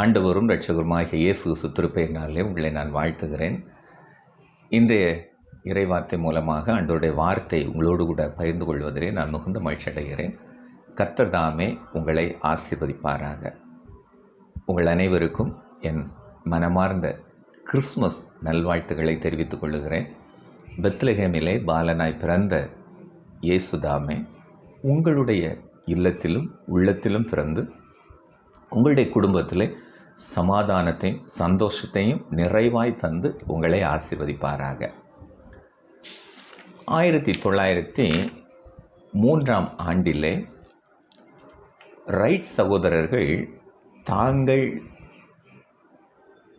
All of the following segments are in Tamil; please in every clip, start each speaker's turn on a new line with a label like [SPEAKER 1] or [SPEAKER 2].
[SPEAKER 1] ஆண்டவரும் இரட்சகருமாகிய இயேசு கிறிஸ்து உங்களை நான் வாழ்த்துகிறேன். இன்றைய இறைவார்த்தை மூலமாக ஆண்டவருடைய வார்த்தை உங்களோடு கூட பகிர்ந்து கொள்வதிலே நான் மிகுந்த மகிழ்ச்சி அடைகிறேன். கர்த்தர் தாமே உங்களை ஆசீர்வதிப்பாராக. உங்கள் அனைவருக்கும் என் மனமார்ந்த கிறிஸ்மஸ் நல்வாழ்த்துக்களை தெரிவித்துக் கொள்கிறேன் பெத்லஹேமிலே பாலனாய் பிறந்த இயேசுதாமே உங்களுடைய இல்லத்திலும் உள்ளத்திலும் பிறந்து உங்களுடைய குடும்பத்திலே சமாதானத்தையும் சந்தோஷத்தையும் நிறைவாய் தந்து உங்களை ஆசிர்வதிப்பாராக. ஆயிரத்தி தொள்ளாயிரத்தி மூன்றாம் ஆண்டிலே ரைட் சகோதரர்கள் தாங்கள்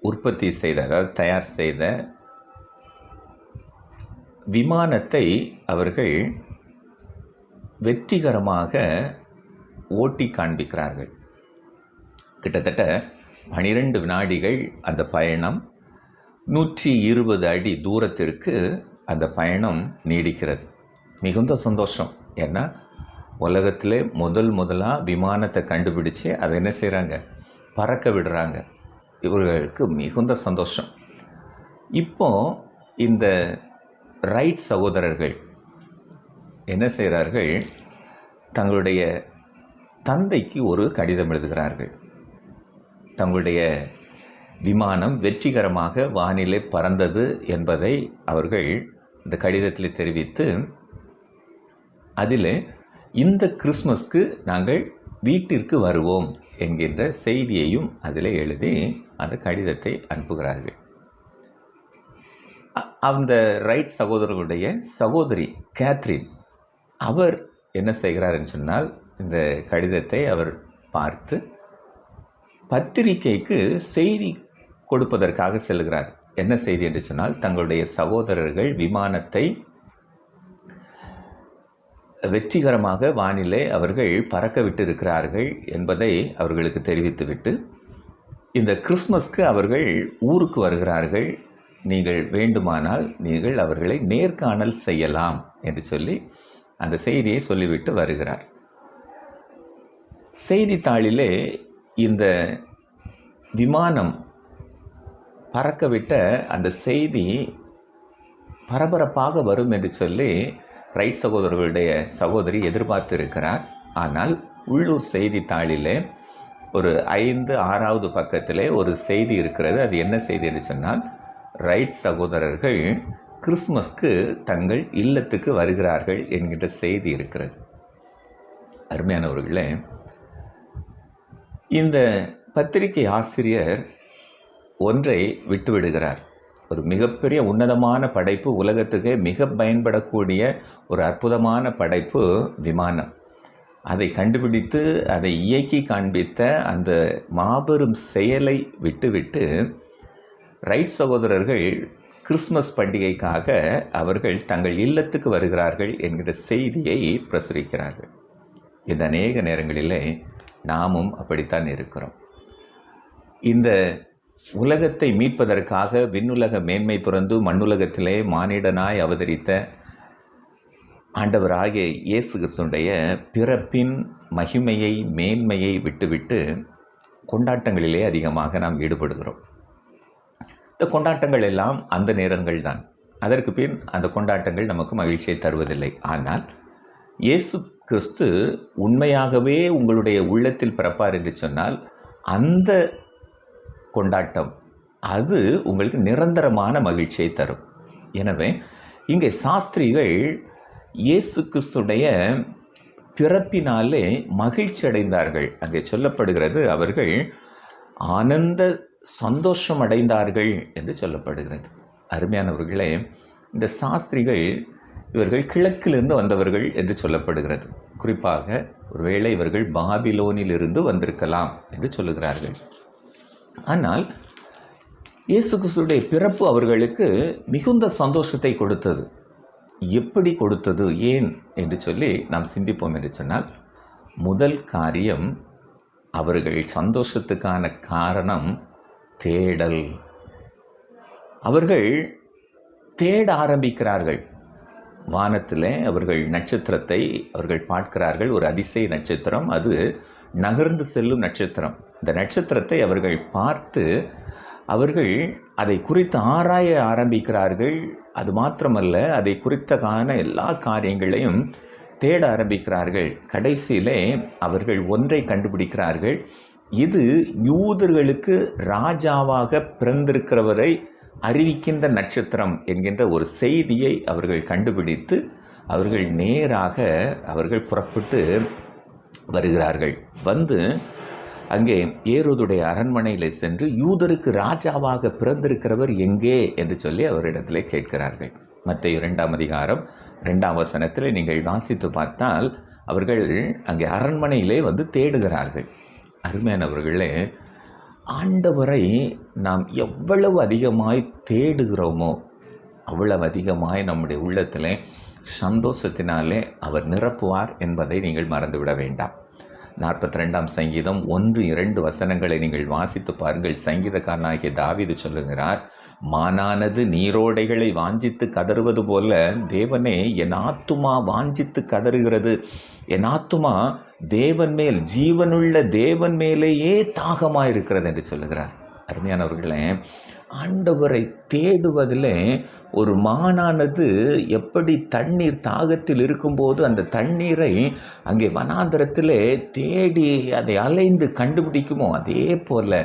[SPEAKER 1] உற்பத்தி செய்த அதாவது தயார் செய்த விமானத்தை அவர்கள் வெற்றிகரமாக ஓட்டி காண்பிக்கிறார்கள். கிட்டத்தட்ட பனிரெண்டு வினாடிகள் அந்த பயணம். நூற்றி இருபது அடி தூரத்திற்கு அந்த பயணம் நீடிக்கிறது. மிகுந்த சந்தோஷம். ஏன்னா உலகத்திலே முதல் முதலாக விமானத்தை கண்டுபிடிச்சு அதை என்ன செய்கிறாங்க பறக்க விடுறாங்க. இவர்களுக்கு மிகுந்த சந்தோஷம். இப்போ இந்த ரைட் சகோதரர்கள் என்ன செய்கிறார்கள் தங்களுடைய தந்தைக்கு ஒரு கடிதம் எழுதுகிறார்கள். தங்களுடைய விமானம் வெற்றிகரமாக வானிலை பறந்தது என்பதை அவர்கள் இந்த கடிதத்தில் தெரிவித்து அதில் இந்த கிறிஸ்மஸ்க்கு நாங்கள் வீட்டிற்கு வருவோம் என்கின்ற செய்தியையும் அதில் எழுதி அந்த கடிதத்தை அனுப்புகிறார்கள். அந்த ரைட் சகோதரர்களுடைய சகோதரி கேத்ரின் அவர் என்ன செய்கிறாருன்னு சொன்னால் இந்த கடிதத்தை அவர் பார்த்து பத்திரிகைக்கு செய்தி கொடுப்பதற்காக செல்கிறார். என்ன செய்தி என்று சொன்னால் தங்களுடைய சகோதரர்கள் விமானத்தை வெற்றிகரமாக வானிலை அவர்கள் பறக்க விட்டிருக்கிறார்கள் என்பதை அவர்களுக்கு தெரிவித்துவிட்டு இந்த கிறிஸ்மஸ்க்கு அவர்கள் ஊருக்கு வருகிறார்கள். நீங்கள் வேண்டுமானால் நீங்கள் அவர்களை நேர்காணல் செய்யலாம் என்று சொல்லி அந்த செய்தியை சொல்லிவிட்டு வருகிறார். செய்தித்தாளிலே இந்த விமானம் பறக்கவிட்ட அந்த செய்தி பரபரப்பாக வரும் என்று சொல்லி ரைட் சகோதரர்களுடைய சகோதரி எதிர்பார்த்து இருக்கிறார் ஆனால் உள்ளூர் செய்தித்தாளிலே ஒரு ஐந்து ஆறாவது பக்கத்திலே ஒரு செய்தி இருக்கிறது. அது என்ன செய்தி என்று சொன்னால் ரைட் சகோதரர்கள் கிறிஸ்மஸ்க்கு தங்கள் இல்லத்துக்கு வருகிறார்கள் என்கின்ற செய்தி இருக்கிறது. அருமையானவர்களே இந்த பத்திரிகை ஆசிரியர் ஒன்றை விட்டுவிடுகிறார். ஒரு மிகப்பெரிய உன்னதமான படைப்பு உலகத்துக்கே மிக பயன்படக்கூடிய ஒரு அற்புதமான படைப்பு விமானம். அதை கண்டுபிடித்து அதை இயக்கி காண்பித்த அந்த மாபெரும் செயலை விட்டுவிட்டு ரைட் சகோதரர்கள் கிறிஸ்மஸ் பண்டிகைக்காக அவர்கள் தங்கள் இல்லத்துக்கு வருகிறார்கள் என்கிற செய்தியை பிரசுரிக்கிறார்கள். இந்த அநேக நேரங்களிலே நாமும் அப்படித்தான் இருக்கிறோம். இந்த உலகத்தை மீட்பதற்காக விண்ணுலக மேன்மை துறந்து மண்ணுலகத்திலே மானிடனாய் அவதரித்த ஆண்டவராகிய இயேசு கிறிஸ்துடைய பிறப்பின் மகிமையை மேன்மையை விட்டுவிட்டு கொண்டாட்டங்களிலே அதிகமாக நாம் ஈடுபடுகிறோம். இந்த கொண்டாட்டங்கள் எல்லாம் அந்த நேரங்கள் தான். அதற்கு பின் அந்த கொண்டாட்டங்கள் நமக்கு மகிழ்ச்சியை தருவதில்லை. ஆனால் இயேசு கிறிஸ்து உண்மையாகவே உங்களுடைய உள்ளத்தில் பிறப்பார் என்று சொன்னால் அந்த கொண்டாட்டம். அது உங்களுக்கு நிரந்தரமான மகிழ்ச்சியை தரும். எனவே இங்கே சாஸ்திரிகள் இயேசு கிறிஸ்துடைய பிறப்பினாலே மகிழ்ச்சி அடைந்தார்கள் அங்கே சொல்லப்படுகிறது அவர்கள் ஆனந்த சந்தோஷம் அடைந்தார்கள் என்று சொல்லப்படுகிறது. அருமையானவர்களே இந்த சாஸ்திரிகள் இவர்கள் கிழக்கிலிருந்து வந்தவர்கள் என்று சொல்லப்படுகிறது. குறிப்பாக ஒருவேளை இவர்கள் பாபிலோனிலிருந்து வந்திருக்கலாம் என்று சொல்லுகிறார்கள். ஆனால் இயேசு கிறிஸ்துடைய பிறப்பு அவர்களுக்கு மிகுந்த சந்தோஷத்தை கொடுத்தது. எப்படி கொடுத்தது ஏன் என்று சொல்லி நாம் சிந்திப்போம் என்று சொன்னால் முதல் காரியம் அவர்கள் சந்தோஷத்துக்கான காரணம் தேடல். அவர்கள் தேட ஆரம்பிக்கிறார்கள். வானத்தில் அவர்கள் நட்சத்திரத்தை அவர்கள் பார்க்கிறார்கள். ஒரு அதிசய நட்சத்திரம். அது நகர்ந்து செல்லும் நட்சத்திரம். இந்த நட்சத்திரத்தை அவர்கள் பார்த்து அவர்கள் அதை குறித்து ஆராய ஆரம்பிக்கிறார்கள். அது மாத்திரமல்ல அதை குறித்தக்கான எல்லா காரியங்களையும் தேட ஆரம்பிக்கிறார்கள். கடைசியிலே அவர்கள் ஒன்றை கண்டுபிடிக்கிறார்கள். இது யூதர்களுக்கு ராஜாவாக பிறந்திருக்கிறவரை அறிவிக்கின்ற நட்சத்திரம் என்கின்ற ஒரு செய்தியை அவர்கள் கண்டுபிடித்து அவர்கள் நேராக அவர்கள் புறப்பட்டு வருகிறார்கள். வந்து அங்கே ஏரோதுடைய அரண்மனையில் சென்று யூதருக்கு ராஜாவாக பிறந்திருக்கிறவர் எங்கே? என்று சொல்லி அவரிடத்தில் கேட்கிறார்கள். மற்ற இரண்டாம் அதிகாரம் ரெண்டாம் வசனத்தில் நீங்கள் வாசித்து பார்த்தால் அவர்கள் அங்கே அரண்மனையிலே வந்து தேடுகிறார்கள். அருமையானவர்களே ஆண்டவரை நாம் எவ்வளவு அதிகமாய் தேடுகிறோமோ அவ்வளவு அதிகமாய் நம்முடைய உள்ளத்தில் சந்தோஷத்தினாலே அவர் நிரப்புவார் என்பதை நீங்கள் மறந்துவிட வேண்டாம். நாற்பத்தி ரெண்டாம் சங்கீதம் ஒன்று இரண்டு வசனங்களை நீங்கள் வாசித்து பாருங்கள். சங்கீதக்காரனாகிய தாவிது சொல்லுகிறார் மானானது நீரோடைகளை வாஞ்சித்து கதறுவது போல தேவனே என் ஆத்துமா வாஞ்சித்து கதறுகிறது. என் ஆத்துமா தேவன் மேல் ஜீவனுள்ள தேவன் மேலேயே தாகமாக இருக்கிறது என்று சொல்லுகிறார். அருமையானவர்களே ஆண்டவரை தேடுவதில் ஒரு மானானது எப்படி தண்ணீர் தாகத்தில் இருக்கும்போது அந்த தண்ணீரை அங்கே வனாந்தரத்தில் தேடி அதை அலைந்து கண்டுபிடிக்குமோ? அதே போல்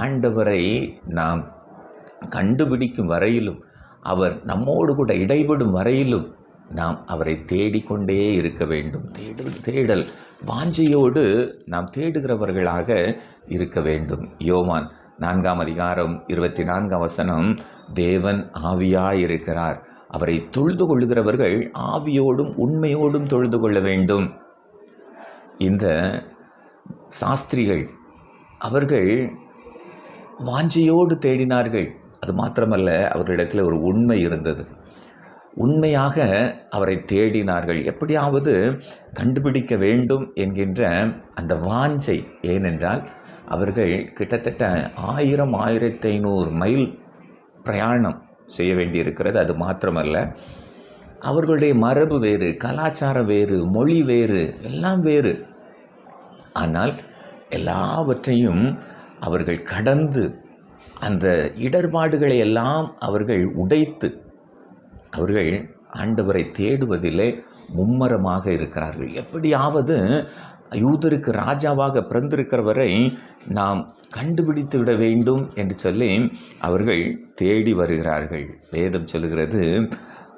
[SPEAKER 1] ஆண்டவரை நாம் கண்டுபிடிக்கும் வரையிலும் அவர் நம்மோடு கூட இடைபடும் வரையிலும் நாம் அவரை தேடிக்கொண்டே இருக்க வேண்டும். தேடல் தேடல். வாஞ்சையோடு நாம் தேடுகிறவர்களாக இருக்க வேண்டும். யோவான் நான்காம் அதிகாரம் இருபத்தி நான்காம் வசனம் தேவன் ஆவியாயிருக்கிறார். அவரை தொழுது கொள்கிறவர்கள் ஆவியோடும் உண்மையோடும் தொழுது கொள்ள வேண்டும். இந்த சாஸ்திரிகள் அவர்கள் வாஞ்சையோடு தேடினார்கள். அது மாத்திரமல்ல அவர்களிடத்தில் ஒரு உண்மை இருந்தது. உண்மையாக அவரை தேடினார்கள். எப்படியாவது கண்டுபிடிக்க வேண்டும் என்கின்ற அந்த வாஞ்சை ஏனென்றால் அவர்கள் கிட்டத்தட்ட ஆயிரம் ஆயிரத்தி ஐநூறு மைல் பிரயாணம் செய்ய வேண்டியிருக்கிறது. அது மாத்திரமல்ல. அவர்களுடைய மரபு வேறு கலாச்சாரம் வேறு மொழி வேறு எல்லாம் வேறு. ஆனால் எல்லாவற்றையும் அவர்கள் கடந்து அந்த இடர்பாடுகளை எல்லாம் அவர்கள் உடைத்து அவர்கள் ஆண்டவரை தேடுவதிலே மும்மரமாக இருக்கிறார்கள். எப்படியாவது யூதருக்கு ராஜாவாக பிறந்திருக்கிறவரை நாம் கண்டுபிடித்து விட வேண்டும் என்று சொல்லி அவர்கள் தேடி வருகிறார்கள். வேதம் சொல்கிறது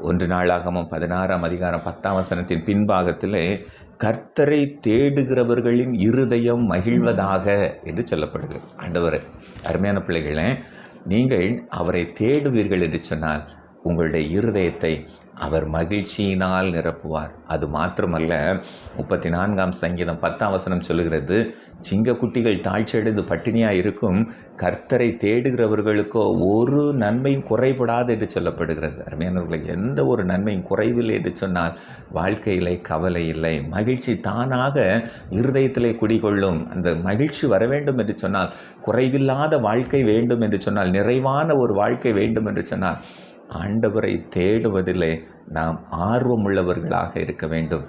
[SPEAKER 1] ஒன்று நாளாகமும் பதினாறாம் அதிகாரம் பத்தாம் வசனத்தின் பின்பாகத்தில் கர்த்தரை தேடுகிறவர்களின் இருதயம் மகிழ்வதாக என்று சொல்லப்படுகிறது. ஆண்டவர் அருமையான பிள்ளைகளே நீங்கள் அவரை தேடுவீர்கள் என்று சொன்னால் உங்களுடைய இருதயத்தை அவர் மகிழ்ச்சியினால் நிரப்புவார். அது மாத்திரமல்ல முப்பத்தி நான்காம் சங்கீதம் பத்தாம் வசனம் சொல்லுகிறது சிங்கக்குட்டிகள் தாழ்ச்சியடைந்து பட்டினியாக இருக்கும் கர்த்தரை தேடுகிறவர்களுக்கோ ஒரு நன்மையும் குறைபடாது என்று சொல்லப்படுகிறது. அருமையானவர்களுக்கு எந்த ஒரு நன்மையும் குறைவில்லை என்று சொன்னால் வாழ்க்கையிலே கவலை இல்லை. மகிழ்ச்சி தானாக இருதயத்திலே குடிகொள்ளும். அந்த மகிழ்ச்சி வர வேண்டும் என்று சொன்னால் குறைவில்லாத வாழ்க்கை வேண்டும் என்று சொன்னால் நிறைவான ஒரு வாழ்க்கை வேண்டும் என்று சொன்னால் ஆண்டவரை தேடுவதிலே நாம் ஆர்வமுள்ளவர்களாக இருக்க வேண்டும்.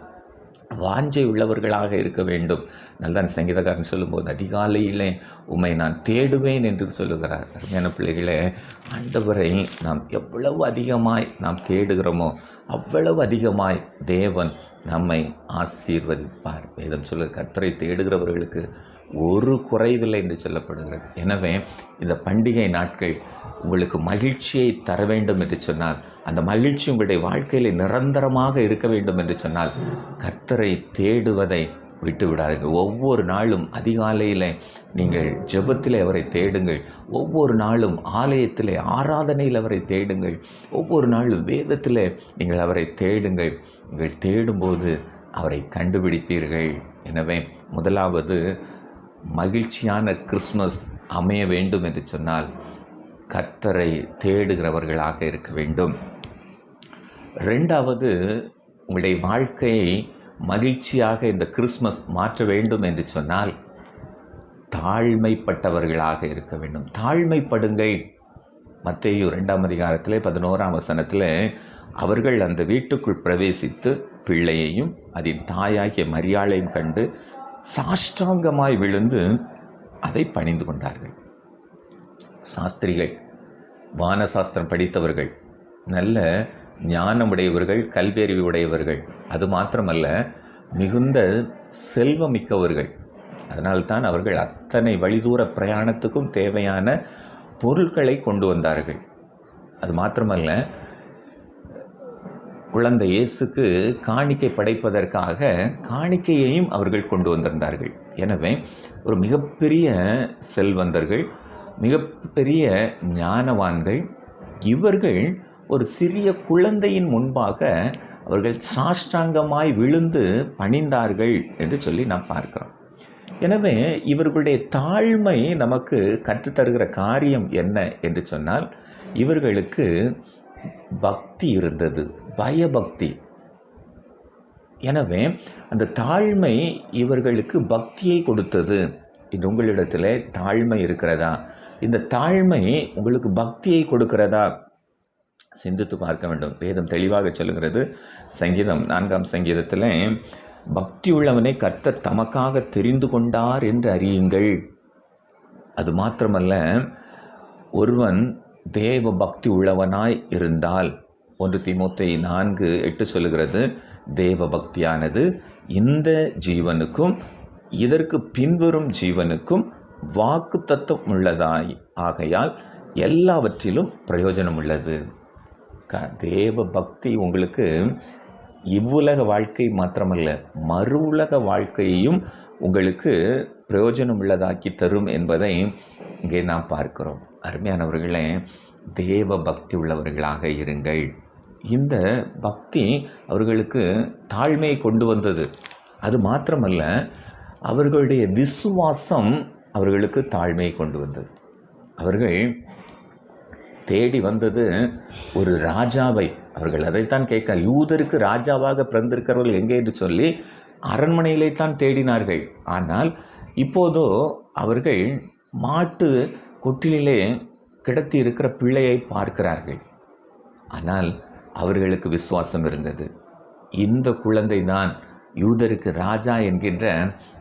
[SPEAKER 1] வாஞ்சை உள்ளவர்களாக இருக்க வேண்டும். நல்லதான் சங்கீதக்காரன் சொல்லும்போது அதிகாலையிலே உம்மை நான் தேடுவேன் என்று சொல்லுகிறார். அருமையான பிள்ளைகளே ஆண்டவரை நாம் எவ்வளவு அதிகமாய் நாம் தேடுகிறோமோ அவ்வளவு அதிகமாய் தேவன் நம்மை ஆசீர்வதிப்பார். வேதம் சொல்லு கற்றை தேடுகிறவர்களுக்கு ஒரு குறைவில்லை என்று சொல்லப்படுகிறது. எனவே இந்த பண்டிகை நாட்கள் உங்களுக்கு மகிழ்ச்சியை தர வேண்டும் என்று சொன்னால் அந்த மகிழ்ச்சி உங்களுடைய வாழ்க்கையில் நிரந்தரமாக இருக்க வேண்டும் என்று சொன்னால் கர்த்தரை தேடுவதை விட்டு விடாதீர்கள். ஒவ்வொரு நாளும் அதிகாலையில் நீங்கள் ஜெபத்தில் அவரை தேடுங்கள். ஒவ்வொரு நாளும் ஆலயத்தில் ஆராதனையில் அவரை தேடுங்கள். ஒவ்வொரு நாளும் வேதத்தில் நீங்கள் அவரை தேடுங்கள். நீங்கள் தேடும்போது அவரை கண்டுபிடிப்பீர்கள். எனவே முதலாவது மகிழ்ச்சியான கிறிஸ்மஸ் அமைய வேண்டும் என்று சொன்னால் கத்தரை தேடுகிறவர்களாக இருக்க வேண்டும். ரெண்டாவது உங்களுடைய வாழ்க்கையை மகிழ்ச்சியாக இந்த கிறிஸ்மஸ் மாற்ற வேண்டும் என்று சொன்னால் தாழ்மைப்பட்டவர்களாக இருக்க வேண்டும். தாழ்மைப்படுங்கள். மத்தேயு ரெண்டாம் அதிகாரத்தில் பதினோராம் வசனத்தில் அவர்கள் அந்த வீட்டுக்குள் பிரவேசித்து பிள்ளையையும் அதன் தாயாகிய மரியாளையும் கண்டு சாஷ்டாங்கமாய் விழுந்து அதை பணிந்து கொண்டார்கள். சாஸ்திரிகள் வானசாஸ்திரம் படித்தவர்கள் நல்ல ஞானமுடையவர்கள் கல்வியறிவு உடையவர்கள் அது மாத்திரமல்ல மிகுந்த செல்வமிக்கவர்கள். அதனால்தான் அவர்கள் அத்தனை வழிதூர பிரயாணத்துக்கும் தேவையான பொருட்களை கொண்டு வந்தார்கள். அது மாத்திரமல்ல குழந்தை இயேசுக்கு காணிக்கை படைப்பதற்காக காணிக்கையையும் அவர்கள் கொண்டு வந்திருந்தார்கள். எனவே ஒரு மிகப்பெரிய செல்வந்தர்கள் மிகப்பெரிய ஞானவான்கள். இவர்கள் ஒரு சிறிய குழந்தையின் முன்பாக அவர்கள் சாஷ்டாங்கமாய் விழுந்து பணிந்தார்கள் என்று சொல்லி நாம் பார்க்கிறோம். எனவே இவர்களுடைய தாழ்மை நமக்கு கற்றுத்தருகிற காரியம் என்ன என்று சொன்னால் இவர்களுக்கு பக்தி இருந்தது பயபக்தி. எனவே அந்த தாழ்மை இவர்களுக்கு பக்தியை கொடுத்தது. இது உங்களிடத்தில் தாழ்மை இருக்கிறதா? இந்த தாழ்மை உங்களுக்கு பக்தியை கொடுக்கிறதா? சிந்தித்து பார்க்க வேண்டும். வேதம் தெளிவாக சொல்லுகிறது. சங்கீதம் நான்காம் சங்கீதத்தில் பக்தி உள்ளவனை கர்த்தர் தமக்காக தெரிந்து கொண்டார் என்று அறியுங்கள். அது மாத்திரமல்ல ஒருவன் தேவ பக்தி உள்ளவனாய் இருந்தால் ஒன்று திமுத்தை நான்கு எட்டு சொல்லுகிறது தேவ பக்தியானது இந்த ஜீவனுக்கும் இதற்கு பின்வரும் ஜீவனுக்கும் வாக்கு தத்துவம் உள்ளதாய். ஆகையால் எல்லாவற்றிலும் பிரயோஜனம் உள்ளது. க தேவ பக்தி உங்களுக்கு இவ்வுலக வாழ்க்கை மாத்திரமல்ல மறு உலக வாழ்க்கையையும் உங்களுக்கு பிரயோஜனம் உள்ளதாக்கி தரும் என்பதை இங்கே நாம் பார்க்கிறோம். அருமையானவர்களே தேவ பக்தி உள்ளவர்களாக இருங்கள். இந்த பக்தி அவர்களுக்கு தாழ்மையை கொண்டு வந்தது. அது மாத்திரமல்ல அவர்களுடைய விசுவாசம் அவர்களுக்கு தாழ்மையை கொண்டு வந்தது. அவர்கள் தேடி வந்தது ஒரு ராஜாவை. அவர்கள் அதைத்தான் கேட்க யூதருக்கு ராஜாவாக பிறந்திருக்கிறவர்கள் எங்கே? என்று சொல்லி அரண்மனையிலே தான் தேடினார்கள். ஆனால் இப்போதோ அவர்கள் மாட்டு கொட்டிலே கிடத்தி இருக்கிற பிள்ளையை பார்க்கிறார்கள். ஆனால் அவர்களுக்கு விசுவாசம் இருந்தது. இந்த குழந்தை தான் யூதருக்கு ராஜா என்கின்ற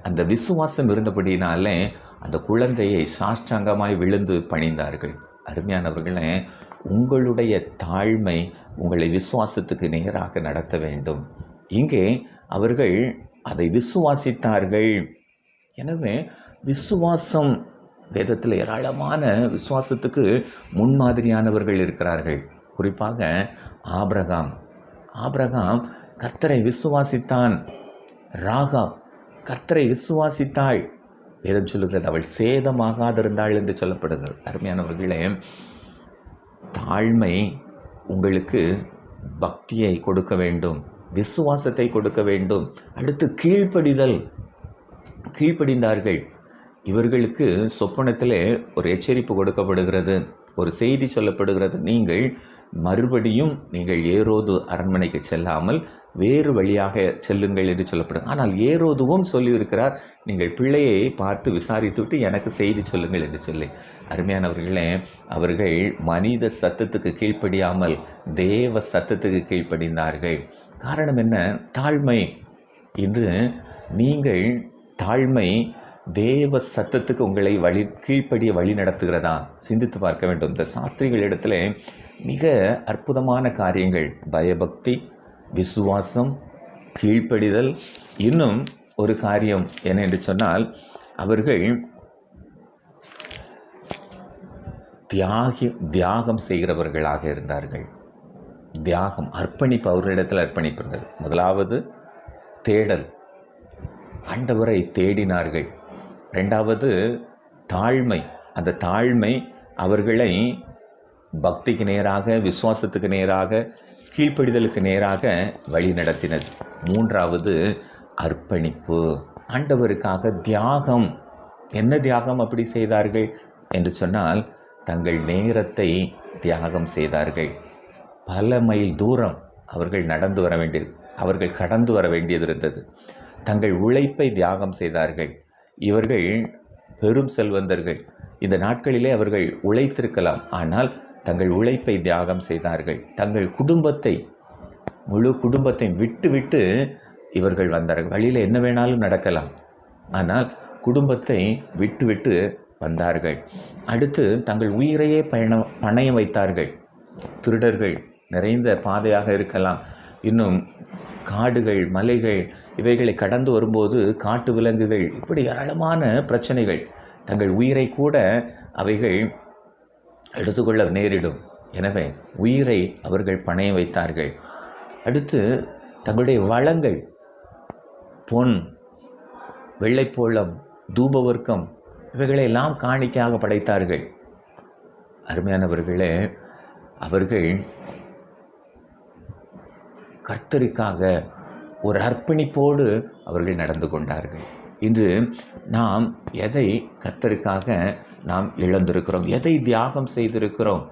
[SPEAKER 1] அந்த விசுவாசம் இருந்தபடினாலே அந்த குழந்தையை சாஷ்டாங்கமாய் விழுந்து பணிந்தார்கள். அருமையானவர்களே உங்களுடைய தாழ்மை உங்களை விசுவாசத்துக்கு நேராக நடத்த வேண்டும். இங்கே அவர்கள் அதை விசுவாசித்தார்கள். எனவே விசுவாசம் வேதத்தில் ஏராளமான விசுவாசத்துக்கு முன்மாதிரியானவர்கள் இருக்கிறார்கள். குறிப்பாக ஆபிரகாம். ஆபிரகாம் கர்த்தரை விசுவாசித்தான். ராகா கர்த்தரை விசுவாசித்தாள். வேதம் சொல்லுகிறது அவள் சேதமாகாதிருந்தாள் என்று சொல்லப்படுகிறது. அருமையானவர்களே தாழ்மை உங்களுக்கு பக்தியை கொடுக்க வேண்டும் விசுவாசத்தை கொடுக்க வேண்டும். அடுத்து கீழ்ப்படிதல் கீழ்ப்படிந்தார்கள். இவர்களுக்கு சொப்பனத்தில் ஒரு எச்சரிப்பு கொடுக்கப்படுகிறது ஒரு செய்தி சொல்லப்படுகிறது. நீங்கள் மறுபடியும் நீங்கள் ஏரோது அரண்மனைக்கு செல்லாமல் வேறு வழியாக செல்லுங்கள் என்று சொல்லப்படும். ஆனால் ஏரோதுவும் சொல்லியிருக்கிறார் நீங்கள் பிள்ளையை பார்த்து விசாரித்துவிட்டு எனக்கு செய்தி சொல்லுங்கள் என்று சொல்லி. அருமையானவர்களே அவர்கள் மனித சத்தத்துக்கு கீழ்ப்படியாமல் தேவ சத்தத்துக்கு கீழ்ப்படிந்தார்கள். காரணம் என்ன? தாழ்மை. இன்று நீங்கள் தாழ்மை தேவ சத்தத்துக்கு உங்களை வழி கீழ்ப்படிய வழி நடத்துகிறதா? சிந்தித்து பார்க்க வேண்டும். இந்த சாஸ்திரிகளிடத்தில் மிக அற்புதமான காரியங்கள். பயபக்தி விசுவாசம் கீழ்ப்படிதல் இன்னும் ஒரு காரியம் என்ன என்று சொன்னால் அவர்கள் தியாகி தியாகம் செய்கிறவர்களாக இருந்தார்கள். தியாகம் அர்ப்பணிப்பு அவர்களிடத்தில் அர்ப்பணிப்பு இருந்தது முதலாவது தேடல். ஆண்டவரை தேடினார்கள். ரெண்டாவது தாழ்மை. அந்த தாழ்மை அவர்களை பக்திக்கு நேராக விசுவாசத்துக்கு நேராக கீழ்ப்படிதலுக்கு நேராக வழி நடத்தினது மூன்றாவது அர்ப்பணிப்பு. ஆண்டவருக்காக தியாகம். என்ன தியாகம் அப்படி செய்தார்கள்? என்று சொன்னால் தங்கள் நேரத்தை தியாகம் செய்தார்கள். பல மைல் தூரம் அவர்கள் நடந்து வர வேண்டியது அவர்கள் கடந்து வர வேண்டியது இருந்தது. தங்கள் உழைப்பை தியாகம் செய்தார்கள். இவர்கள் பெரும் செல்வந்தர்கள். இந்த நாட்களிலே அவர்கள் உழைத்திருக்கலாம். ஆனால் தங்கள் உழைப்பை தியாகம் செய்தார்கள். தங்கள் குடும்பத்தை முழு குடும்பத்தை விட்டு விட்டு இவர்கள் வந்தார்கள். வழியில் என்ன வேணாலும் நடக்கலாம். ஆனால் குடும்பத்தை விட்டு விட்டு வந்தார்கள். அடுத்து தங்கள் உயிரையே பயணம் பணயம் வைத்தார்கள். திருடர்கள் நிறைந்த பாதையாக இருக்கலாம். இன்னும் காடுகள் மலைகள் இவைகளை கடந்து வரும்போது காட்டு விலங்குகள் இப்படி ஏராளமான பிரச்சனைகள். தங்கள் உயிரை கூட அவைகள் எடுத்துக்கொள்ள நேரிடும். எனவே உயிரை அவர்கள் பணைய வைத்தார்கள். அடுத்து தங்களுடைய வளங்கள் பொன் வெள்ளைப்போளம் தூபவர்க்கம் இவைகளை எல்லாம் காணிக்கையாக படைத்தார்கள். அருமையானவர்களே அவர்கள் கர்த்தருக்காக ஒரு அர்ப்பணிப்போடு அவர்கள் நடந்து கொண்டார்கள். இன்று நாம் எதை கத்தருக்காக நாம் இழந்திருக்கிறோம்? எதை தியாகம் செய்திருக்கிறோம்?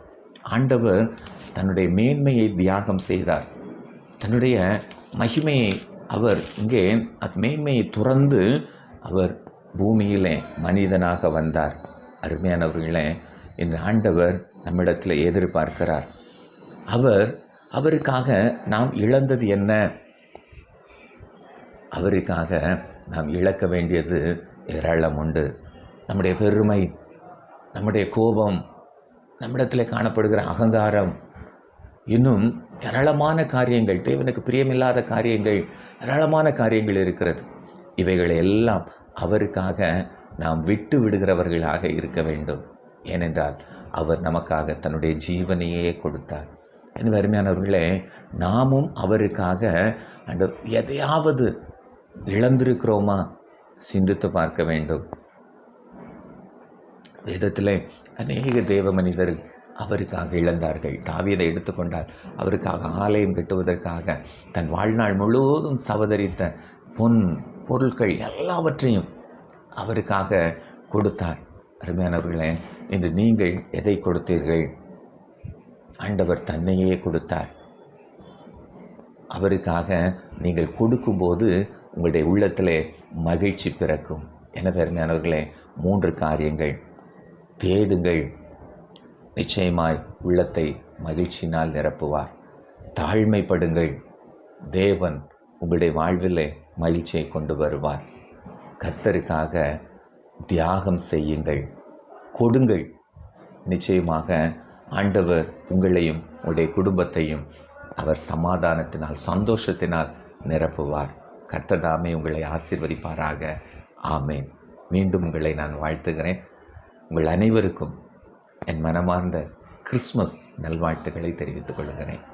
[SPEAKER 1] ஆண்டவர் தன்னுடைய மேன்மையை தியாகம் செய்தார். தன்னுடைய மகிமையை அவர் இங்கே அந்த மேன்மையை துறந்து அவர் பூமியிலே மனிதனாக வந்தார். அருமையானவர்களே இந்த ஆண்டவர் நம்மிடத்தில் எதிர்பார்க்கிறார். அவர் அவருக்காக நாம் இழந்தது என்ன? அவருக்காக நாம் இழக்க வேண்டியது ஏராளம் உண்டு. நம்முடைய பெருமை நம்முடைய கோபம் நம்மிடத்தில் காணப்படுகிற அகங்காரம் இன்னும் ஏராளமான காரியங்கள் தேவனுக்கு பிரியமில்லாத காரியங்கள் ஏராளமான காரியங்கள் இருக்கிறது. இவைகளை எல்லாம் அவருக்காக நாம் விட்டு விடுகிறவர்களாக இருக்க வேண்டும். ஏனென்றால் அவர் நமக்காக தன்னுடைய ஜீவனையே கொடுத்தார். என் அருமையானவர்களே நாமும் அவருக்காக அந்த எதையாவது இழந்திருக்கிறோமா? சிந்தித்து பார்க்க வேண்டும். வேதத்தில் அநேக தேவ மனிதர் அவருக்காக இழந்தார்கள். தாவியதை எடுத்துக்கொண்டால் அவருக்காக ஆலயம் கட்டுவதற்காக தன் வாழ்நாள் முழுவதும் சவதரித்த பொன் பொருட்கள் எல்லாவற்றையும் அவருக்காக கொடுத்தார். அருமையானவர்களே இன்று நீங்கள் எதை கொடுத்தீர்கள்? ஆண்டவர் தன்னையே கொடுத்தார். அவருக்காக நீங்கள் கொடுக்கும்போது உங்களுடைய உள்ளத்திலே மகிழ்ச்சி பிறக்கும். என பெருமையானவர்களே மூன்று காரியங்கள். தேடுங்கள். நிச்சயமாய் உள்ளத்தை மகிழ்ச்சியினால் நிரப்புவார். தாழ்மைப்படுங்கள். தேவன் உங்களுடைய வாழ்விலே மகிழ்ச்சியை கொண்டு வருவார். கத்தருக்காக தியாகம் செய்யுங்கள். கொடுங்கள். நிச்சயமாக ஆண்டவர் உங்களையும் உங்களுடைய குடும்பத்தையும் அவர் சமாதானத்தினால் சந்தோஷத்தினால் நிரப்புவார். கர்த்ததாமே உங்களை ஆசிர்வதிப்பாராக. ஆமேன். மீண்டும் உங்களை நான் வாழ்த்துகிறேன். உங்கள் அனைவருக்கும் என் மனமார்ந்த கிறிஸ்மஸ் நல்வாழ்த்துக்களை தெரிவித்துக் கொள்கிறேன்.